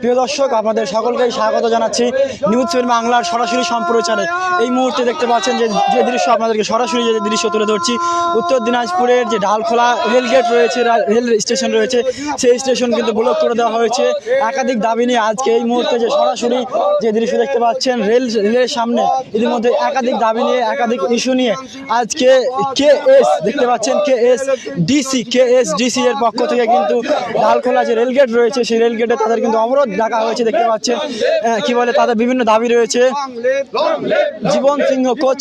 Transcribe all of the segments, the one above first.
প্রিয় দর্শক, আপনাদের সকলকেই স্বাগত জানাচ্ছি নিউজ ফিল্ম বাংলার সরাসরি সম্প্রচারে। এই মুহূর্তে দেখতে পাচ্ছেন যে যে দৃশ্য, আপনাদেরকে সরাসরি যে দৃশ্য তুলে ধরছি, উত্তর দিনাজপুরের যে ডালখোলা রেলগেট রয়েছে রেল স্টেশন রয়েছে, সেই স্টেশন কিন্তু ব্লক করে দেওয়া হয়েছে। একাধিক দাবি নিয়ে আজকে এই মুহূর্তে যে সরাসরি যে দৃশ্য দেখতে পাচ্ছেন, রেল, রেলের সামনে, ইতিমধ্যে একাধিক দাবি নিয়ে, একাধিক ইস্যু নিয়ে আজকে কে এস দেখতে পাচ্ছেন K S DC K S DC এর পক্ষ থেকে কিন্তু ডালখোলা যে রেলগেট রয়েছে, সেই রেলগেটে তাদের কিন্তু অবরোধ ডাকা হয়েছে দেখতে পাচ্ছেন। কি বলে তাদের বিভিন্ন দাবি রয়েছে। জীবন সিংহ কোচ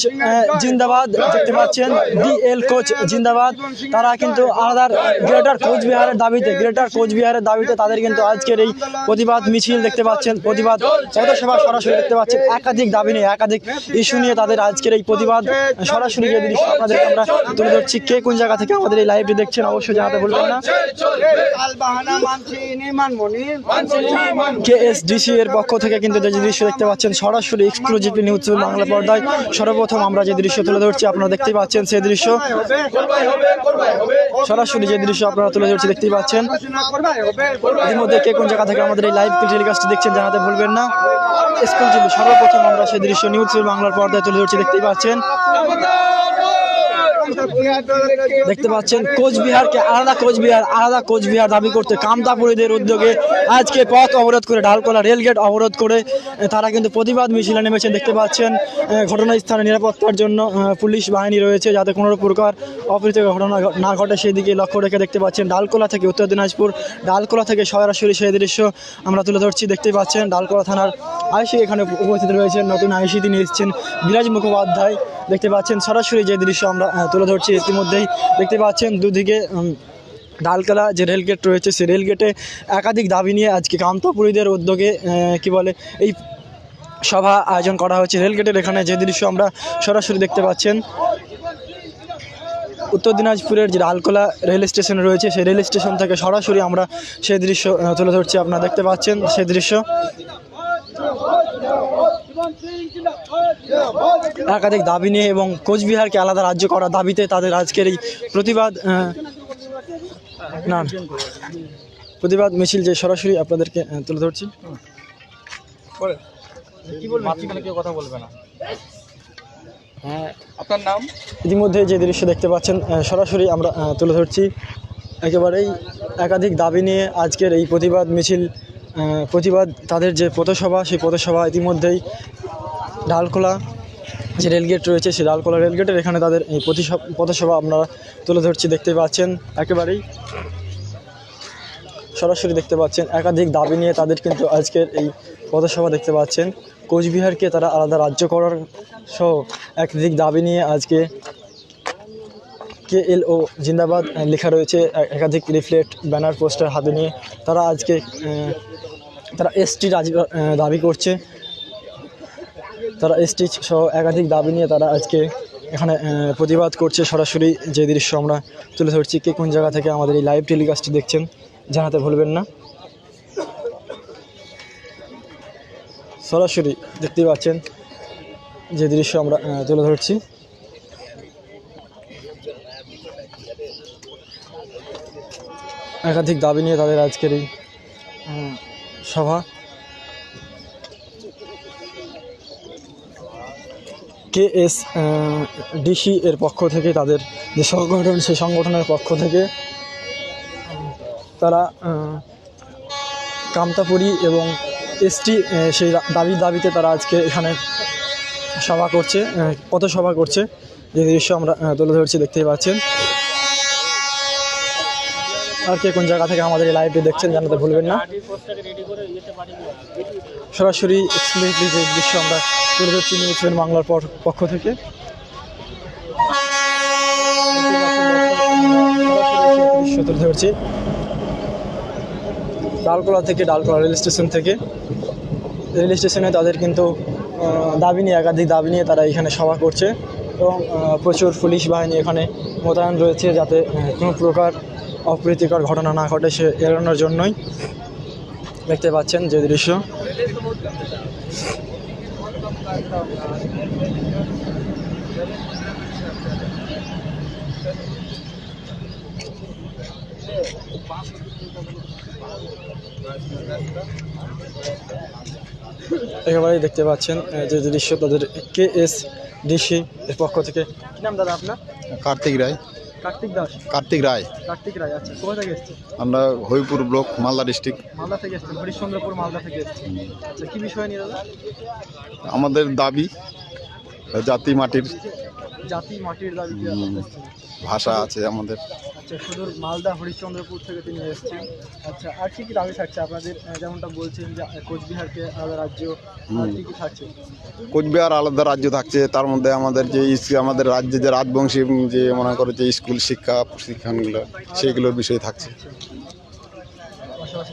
জিন্দাবাদ দেখতে পাচ্ছেন। ডিএল কোচ জিন্দাবাদ। তারা কিন্তু আলাদা গ্রেটার কোচবিহারের দাবিতে গ্রেটার কোচবিহারের দাবিতে তাদের কিন্তু আজকের এই প্রতিবাদ মিছিল দেখতে পাচ্ছেন। প্রতিবাদ পথসভা সরাসরি দেখতে পাচ্ছেন। একাধিক দাবি নিয়ে একাধিক ইস্যু নিয়ে তাদের আজকের এই প্রতিবাদ সরাসরি যে দৃশ্য আপনাদেরকে আমরা তুলে ধরছি কে কোন জায়গা থেকে আমাদের এই লাইভটি দেখছেন অবশ্যই জানাতে ভুলবেন না। কেএসডিসি এর পক্ষ থেকে কিন্তু যে দৃশ্য দেখতে পাচ্ছেন, সরাসরি এক্সক্লুসিভলি নিউজ বাংলা পর্দায়। সর্বপ্রথম আমরা যে দৃশ্য তুলে ধরছি, আপনারা দেখতেই পাচ্ছেন সেই দৃশ্য। সরাসরি যে দৃশ্য আপনারা তুলে ধরছি, দেখতেই পাচ্ছেন। ইতিমধ্যে কে কোন জায়গা থেকে আমাদের এই লাইভ টেলিকাস্টটি দেখছেন জানাতে ভুলবেন না। এক্সক্লুসিভলি সর্বপ্রথম আমরা সেই দৃশ্য নিউজ বাংলার পর্দায় তুলে ধরছি, দেখতেই পাচ্ছেন। দেখতে পাচ্ছেন কোচবিহারকে আলাদা কোচবিহার আলাদা কোচবিহার দাবি করতে কামতাপুরীদের উদ্যোগে আজকে পথ অবরোধ করে ডালকোলা রেলগেট অবরোধ করে তারা কিন্তু প্রতিবাদ মিছিলে নেমেছেন। দেখতে পাচ্ছেন এ, ঘটনাস্থানে নিরাপত্তার জন্য পুলিশ বাহিনী রয়েছে যাতে কোনো প্রকার অপ্রীতিকর ঘটনা না ঘটে সেই দিকে লক্ষ্য রেখে দেখতে পাচ্ছেন ডালকোলা থেকে উত্তর দিনাজপুর ডালকোলা থেকে সরাসরি সেই দৃশ্য আমরা তুলে ধরছি। দেখতে পাচ্ছেন ডালকোলা থানার আইসি এখানে উপস্থিত রয়েছেন নতুন আইসি তিনি এসেছেন বিরাজ মুখোপাধ্যায়। দেখতে পাচ্ছেন সরাসরি যে দৃশ্য আমরা তুলে ধরছি ইতিমধ্যেই। দেখতে পাচ্ছেন দুদিকে ডালকলা যে রেলগেট রয়েছে, সেই রেলগেটে একাধিক দাবি নিয়ে আজকে কামতাপুরীদের উদ্যোগে কি বলে, এই সভা আয়োজন করা হয়েছে রেলগেটের এখানে যে দৃশ্য আমরা সরাসরি দেখতে পাচ্ছেন, উত্তর দিনাজপুরের যে ডালকোলা রেল স্টেশন রয়েছে, সেই রেল স্টেশন থেকে সরাসরি আমরা সেই দৃশ্য তুলে ধরছি। আপনারা দেখতে পাচ্ছেন সেই দৃশ্য। একাধিক দাবি নিয়ে এবং কোচবিহারকে আলাদা রাজ্য করার দাবিতে তাদের আজকের এই প্রতিবাদ না প্রতিবাদ মিছিল যে সরাসরি আপনাদেরকে তুলে ধরছি। কথা বলবে না হ্যাঁ আপনার নাম? ইতিমধ্যে যে দৃশ্য দেখতে পাচ্ছেন সরাসরি আমরা তুলে ধরছি। একেবারেই একাধিক দাবি নিয়ে আজকের এই প্রতিবাদ মিছিল প্রতিবাদ তাদের যে পথসভা সেই পথসভা ইতিমধ্যেই ডালখোলা যে রেলগেট রয়েছে সেই ডালখোলা রেলগেটের, এখানে তাদের এই পথসভা আপনারা তুলে ধরছি, দেখতে পাচ্ছেন একেবারেই। সরাসরি দেখতে পাচ্ছেন, একাধিক দাবি নিয়ে তাদের কিন্তু আজকের এই পথসভা দেখতে পাচ্ছেন। কোচবিহারকে তারা আলাদা রাজ্য করার সহ একাধিক দাবি নিয়ে আজকে কে এল ও জিন্দাবাদ লেখা রয়েছে একাধিক লিফলেট, ব্যানার, পোস্টার হাতে নিয়ে তারা আজকে তারা এসটি দাবি করছে। তারা স্টিচ সহ একাধিক দাবি নিয়ে তারা আজকে এখানে প্রতিবাদ করছে সরাসরি যে দৃশ্য আমরা তুলে ধরছি, কে কোন জায়গা থেকে আমাদের এই লাইভ টেলিকাস্টটি দেখছেন জানাতে ভুলবেন না। সরাসরি দেখতেই পাচ্ছেন যে দৃশ্য আমরা তুলে ধরছি। একাধিক দাবি নিয়ে তাদের আজকের এই সভা। কে এস ডিসি এর পক্ষ থেকে তাদের যে সংগঠন, সেই সংগঠনের পক্ষ থেকে তারা কামতাপুরি এবং এসটি সেই দাবির দাবি, দাবিতে তারা আজকে এখানে সভা করছে কত পথসভা করছে। যে দৃশ্য আমরা তুলে ধরছি, দেখতেই পাচ্ছেন। আর কে কোন জায়গা থেকে আমাদের এই লাইভটি দেখছেন জানাতে ভুলবেন না। সরাসরি যে দৃশ্য আমরা তুলে ধরছি নিউজ বাংলার পক্ষ থেকে। দৃশ্য তুলে ধরছি। ডালকোলা থেকে, ডালকোলা রেল স্টেশন থেকে। রেল স্টেশনে তাদের কিন্তু দাবি নিয়ে, একাধিক দাবি নিয়ে তারা এখানে সভা করছে। এবং প্রচুর পুলিশ বাহিনী এখানে মোতায়েন রয়েছে যাতে কোনো প্রকার অপ্রীতিকর ঘটনা না ঘটে সে এড়ানোর জন্যই। দেখতে পাচ্ছেন যে দৃশ্য। একেবারেই দেখতে পাচ্ছেন যে দৃশ্য তাদের কে এস ডিসি এর পক্ষ থেকে। কি নাম দাদা আপনার? কার্তিক রায়। কার্তিক দাস? কার্তিক রায়। কার্তিক রায় আচ্ছা কোথা থেকে এসছে আমরা হরিপুর ব্লক মালদা ডিস্ট্রিক্ট। মালদা থেকে এসছেন হরিশ্চন্দ্রপুর মালদা থেকে এসছেন। আচ্ছা কি বিষয় নিয়ে দাদা? আমাদের দাবি জাতি মাটির জাতি মাটির দাবি হুম। ভাষা আছে আমাদের। আচ্ছা সুদূর মালদা হরিশ্চন্দ্রপুর থেকে তিনি এসেছেন। আচ্ছা আর কি কি দাবি থাকছে আপনাদের? যেমনটা বলছেন যে কোচবিহারকে আলাদা রাজ্য আর কি কি থাকছে? কোচবিহার আলাদা রাজ্য থাকছে তার মধ্যে আমাদের যে আমাদের রাজ্যে যে রাজবংশী যে মনে করে যে স্কুল শিক্ষা প্রশিক্ষণগুলো সেইগুলোর বিষয়ে থাকছে। পাশাপাশি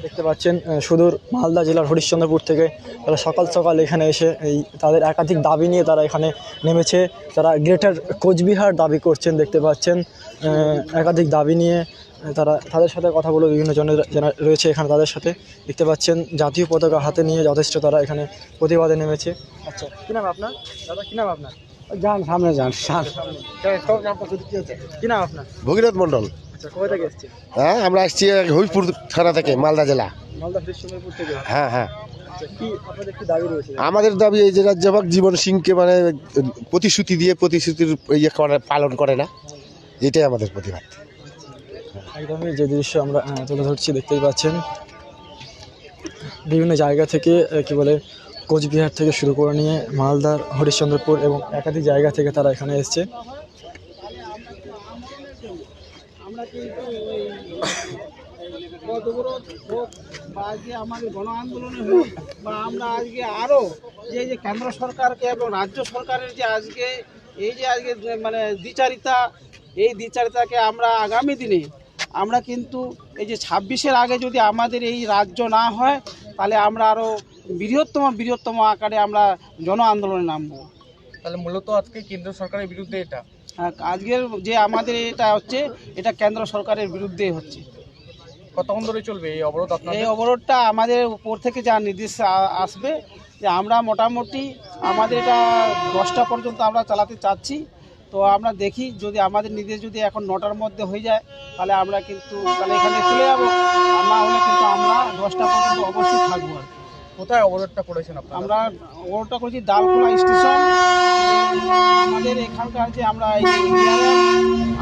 দেখতে পাচ্ছেন সুদূর মালদা জেলার হরিশ্চন্দ্রপুর থেকে তারা সকাল সকাল এখানে এসে এই তাদের একাধিক দাবি নিয়ে তারা এখানে নেমেছে। তারা গ্রেটার কোচবিহার দাবি করছেন দেখতে পাচ্ছেন। একাধিক দাবি নিয়ে তারা তাদের সাথে কথা বলে বিভিন্ন জনের যারা রয়েছে এখানে তাদের সাথে। দেখতে পাচ্ছেন জাতীয় পতাকা হাতে নিয়ে যথেষ্ট তারা এখানে প্রতিবাদে নেমেছে। আচ্ছা কী নাম আপনার? দাদা কী নাম আপনার? যান সামনে যান সামনে। কী নাম আপনার? ভগীরথ মন্ডল আচ্ছা হ্যাঁ আমরা আসছি হরিপুর থানা থেকে মালদা জেলা। হ্যাঁ হ্যাঁ। আচ্ছা আমাদের দাবি এই যে রাজ্যপাল জীবন সিংকে মানে প্রতিশ্রুতি দিয়ে প্রতিশ্রুতির ইয়ে করে পালন করে না। এটাই আমাদের প্রতিবাদ। একদমই যে দৃশ্য আমরা তুলে ধরছি দেখতেই পাচ্ছেন। বিভিন্ন জায়গা থেকে কি বলে কোচবিহার থেকে শুরু করে নিয়ে মালদার হরিশ্চন্দ্রপুর এবং একাধিক জায়গা থেকে তারা এখানে এসছে। পদবরোধ হোক বা আজকে আমাদের গণ আন্দোলনে হোক বা আমরা আজকে আরও যে যে কেন্দ্র সরকারকে এবং রাজ্য সরকারের যে আজকে এই যে আজকে মানে দ্বিচারিতা এই দ্বিচারিতাকে আমরা আগামী দিনে আমরা কিন্তু এই যে ছাব্বিশের আগে যদি আমাদের এই রাজ্য না হয় তাহলে আমরা আরও বৃহত্তম বৃহত্তম আকারে আমরা জন আন্দোলনে নামবো। তাহলে মূলত আজকে কেন্দ্র সরকারের বিরুদ্ধে এটা? হ্যাঁ, আজকের যে আমাদের এটা হচ্ছে এটা কেন্দ্র সরকারের বিরুদ্ধে হচ্ছে। কতক্ষণ ধরে চলবে এই অবরোধ এই অবরোধটা আমাদের উপর থেকে যা নির্দেশ আসবে, যে আমরা মোটামুটি আমাদের এটা দশটা পর্যন্ত আমরা চালাতে চাচ্ছি। তো আমরা দেখি, যদি আমাদের নির্দেশ যদি এখন নটার মধ্যে হয়ে যায়, তাহলে আমরা কিন্তু তাহলে এখানে চলে যাব। আর না হলে কিন্তু আমরা দশটা পর্যন্ত অবশ্যই থাকব আর। কোথায় অবরোধটা করেছেন আপনারা? আমরা ওটা করছি ডালখোলা স্টেশন। আমাদের এখানকার যে আমরা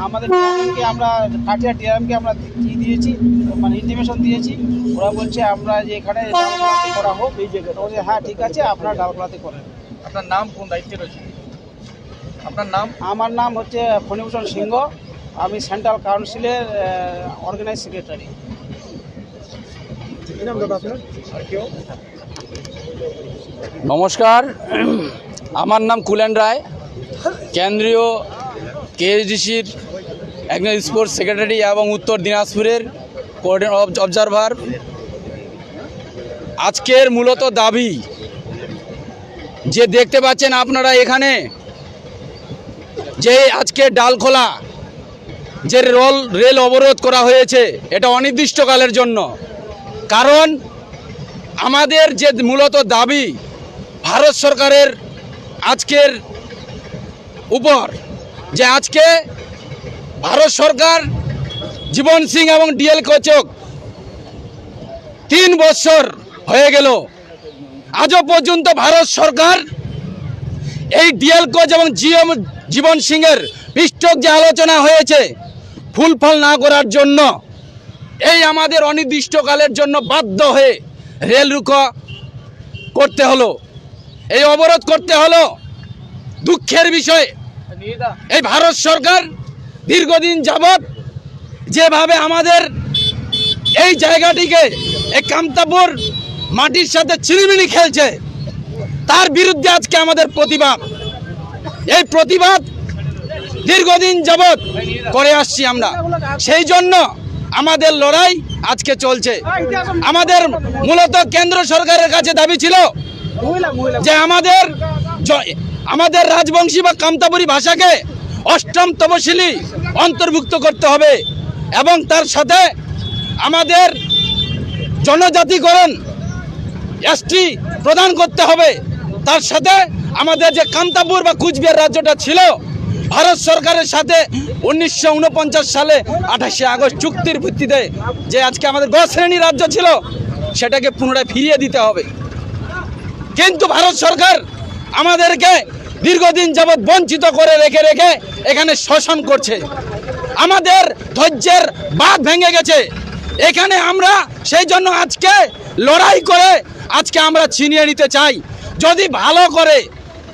আমাদের ডিআরএমকে আমরা কাটিয়া ডিআরএমকে আমরা কি দিয়েছি মানে ইন্টিমেশন দিয়েছি। ওরা বলছে আমরা যে এখানে ডালখোলাতে করা হোক এই জায়গাটা বলছে হ্যাঁ ঠিক আছে আপনারা ডালখোলাতে করেন। আপনার নাম কোন দায়িত্বে রয়েছে? আপনার নাম? আমার নাম হচ্ছে ফণিভূষণ সিংহ। আমি সেন্ট্রাল কাউন্সিলের অর্গানাইজ সেক্রেটারি। কি নাম দাদা আপনার? নমস্কার। আমার নাম কুলেন রায়। কেন্দ্রীয় কেএসডিসির একজন স্পোর্টস সেক্রেটারি এবং উত্তর দিনাজপুরের কোঅর্ডিনেট অবজারভার। আজকের মূলত দাবি, যে দেখতে পাচ্ছেন আপনারা এখানে, যে আজকে ডালখোলা, যে রোল, রেল অবরোধ করা হয়েছে, এটা অনির্দিষ্টকালের জন্য। কারণ আমাদের যে মূলত দাবি ভারত সরকারের আজকের উপর যে আজকে ভারত সরকার জীবন সিং এবং ডিএল কোচক তিন বছর হয়ে গেল। আজও পর্যন্ত ভারত সরকার এই ডিএল কোচ এবং জিএম জীবন সিংয়ের পৃষ্ঠক যে আলোচনা হয়েছে ফুলফল না করার জন্য, এই আমাদের অনির্দিষ্টকালের জন্য বাধ্য হয়ে রেল রুখো করতে হলো। এই অবরোধ করতে হলো দুঃখের বিষয়। এই ভারত সরকার দীর্ঘদিন যাবৎ যেভাবে আমাদের এই জায়গাটিকে, এই কামতাপুর মাটির সাথে চিনিমিনি খেলছে, তার বিরুদ্ধে আজকে আমাদের প্রতিবাদ। এই প্রতিবাদ দীর্ঘদিন যাবৎ করে আসছি আমরা। সেই জন্য আমাদের লড়াই আজকে চলছে। আমাদের মূলত কেন্দ্র সরকারের কাছে দাবি ছিল যে আমাদের আমাদের রাজবংশী বা কামতাপুরী ভাষাকে অষ্টম তপশিলি অন্তর্ভুক্ত করতে হবে এবং তার সাথে আমাদের জনজাতিকরণ এসটি প্রদান করতে হবে। তার সাথে আমাদের যে কান্তাপুর বা কুচবিহার রাজ্যটা ছিল ভারত সরকারের সাথে উনিশশো উনপঞ্চাশ সালে আঠাশে আগস্ট চুক্তির ভিত্তিতে যে আজকে আমাদের গ শ্রেণি রাজ্য ছিল, সেটাকে পুনরায় ফিরিয়ে দিতে হবে। কিন্তু ভারত সরকার আমাদেরকে দীর্ঘদিন যাবৎ বঞ্চিত করে রেখে রেখে এখানে শোষণ করছে। আমাদের ধৈর্যের বাঁধ ভেঙে গেছে। এখানে আমরা সেই জন্য আজকে লড়াই করে আজকে আমরা ছিনিয়ে নিতে চাই। যদি ভালো করে,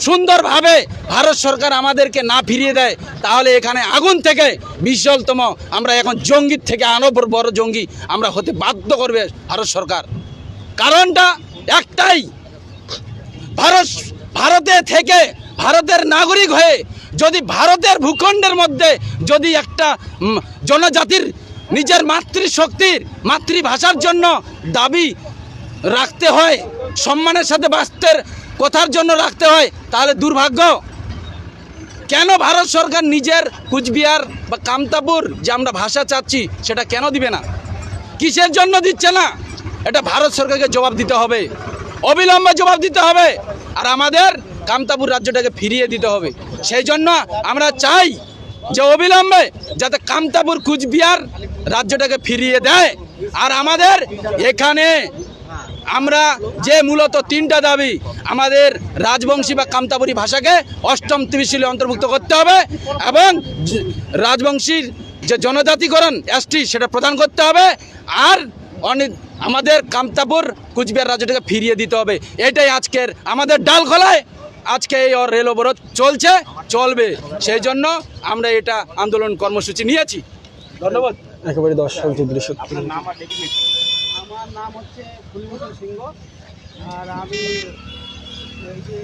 সুন্দরভাবে ভারত সরকার আমাদেরকে না ফিরিয়ে দেয়, তাহলে এখানে আগুন থেকে বিশলতম আমরা এখন জঙ্গির থেকে আরও বড় জঙ্গি আমরা হতে বাধ্য করবে ভারত সরকার। কারণটা একটাই, ভারত ভারতে থেকে ভারতের নাগরিক হয়ে যদি ভারতের ভূখণ্ডের মধ্যে যদি একটা জনজাতির নিজের মাতৃশক্তির মাতৃভাষার জন্য দাবি রাখতে হয়, সম্মানের সাথে বাস্তের কথার জন্য রাখতে হয়, তাহলে দুর্ভাগ্য। কেন ভারত সরকার নিজের কুচবিহার বা কামতাপুর যে আমরা ভাষা চাচ্ছি, সেটা কেন দিবে না? কিসের জন্য দিচ্ছে না? এটা ভারত সরকারকে জবাব দিতে হবে। অবিলম্বে জবাব দিতে হবে। আর আমাদের কামতাপুর রাজ্যটাকে ফিরিয়ে দিতে হবে। সেই জন্য আমরা চাই যে অবিলম্বে যাতে কামতাপুর, কুচবিহার রাজ্যটাকে ফিরিয়ে দেয়। আর আমাদের এখানে আমরা যে মূলত তিনটা দাবি আমাদের রাজবংশী বা কামতাপুরী ভাষাকে অষ্টম তৃশীলে অন্তর্ভুক্ত করতে হবে এবং রাজবংশীর যে জনজাতিকরণ, এসটি, সেটা প্রদান করতে হবে আর অনেক আমাদের কামতাপুর কুচবিহার রাজ্যটাকে ফিরিয়ে দিতে হবে। এটাই আজকের আমাদের ডাল খোলায়। আজকে এই রেল অবরোধ চলছে, চলবে। সেই জন্য আমরা এটা আন্দোলন কর্মসূচি নিয়েছি। ধন্যবাদ। একেবারে দর্শক দৃশ্য আমার নাম হচ্ছে ফুলমতি সিংহ আর আমি এই যে